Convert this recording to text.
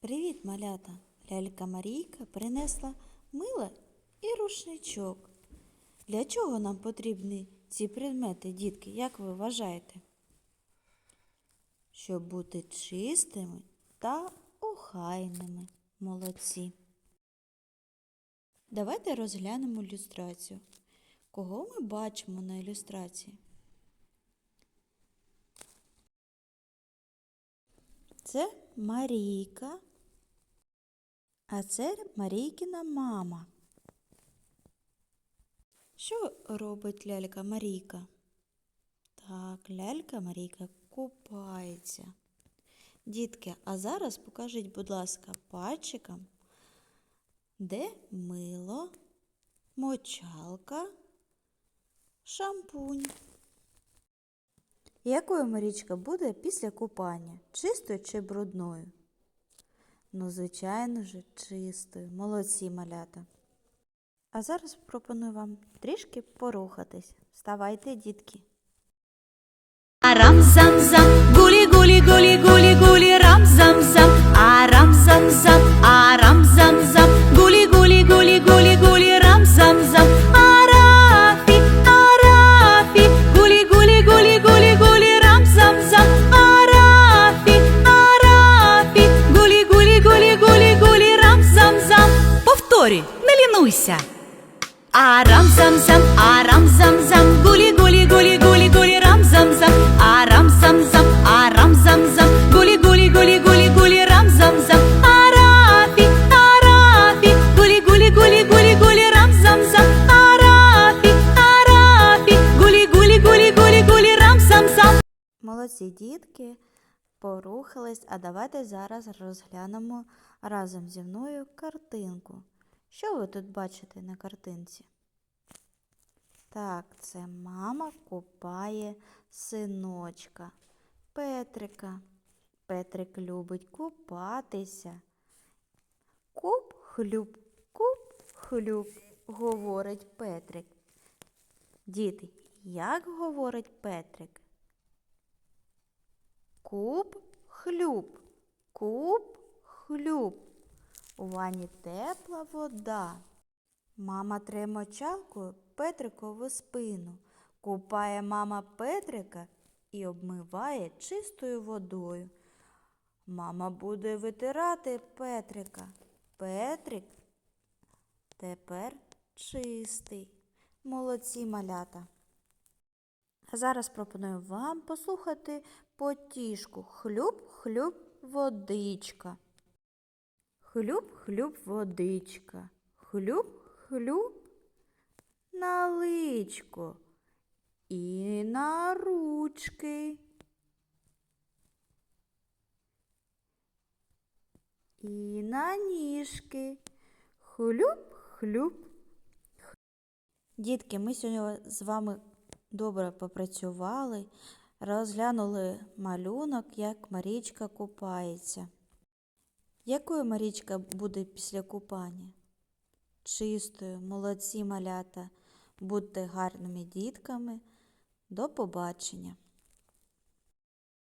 Привіт, малята! Лялька Марійка принесла мило і рушничок. Для чого нам потрібні ці предмети, дітки, як ви вважаєте? Щоб бути чистими та охайними. Молодці. Давайте розглянемо ілюстрацію. Кого ми бачимо на ілюстрації? Це Марійка, а це Марійкина мама. Що робить лялька Марійка? Так, лялька Марійка купається. Дітки, а зараз покажіть, будь ласка, пальчиком, де мило, мочалка, шампунь. Якою Марічка буде після купання? Чистою чи брудною? Ну, звичайно ж, чистою. Молодці малята. А зараз пропоную вам трішки порухатись. Вставайте, дітки. Арам зам зам, зам, гулі гулі гулі гулі гулі рам зам зам, арафі, арафі, гулі гулі гулі гулі гулі рам зам зам, арафі, арафі, гулі гулі гулі гулі гулі рам зам зам. Молодці дітки. Порухались, а давайте зараз розглянемо разом зі мною картинку. Що ви тут бачите на картинці? Так, це мама купає синочка Петрика. Петрик любить купатися. Куп хлюб, куп хлюб, говорить Петрик. Діти, як говорить Петрик? Куп хлюб, куп хлюб. У ванні тепла вода. Мама тре мочалкою Петрикову спину. Купає мама Петрика і обмиває чистою водою. Мама буде витирати Петрика. Петрик тепер чистий. Молодці малята. А зараз пропоную вам послухати потішку Хлюб-хлюб водичка. Хлюб-хлюб водичка. Хлюб-хлюб на личко і на ручки. І на ніжки. Хлюб-хлюб. Дітки, ми сьогодні з вами добре попрацювали, розглянули малюнок, як Марічка купається. Якою Марічка буде після купання? Чистою, молодці малята, будьте гарними дітками. До побачення!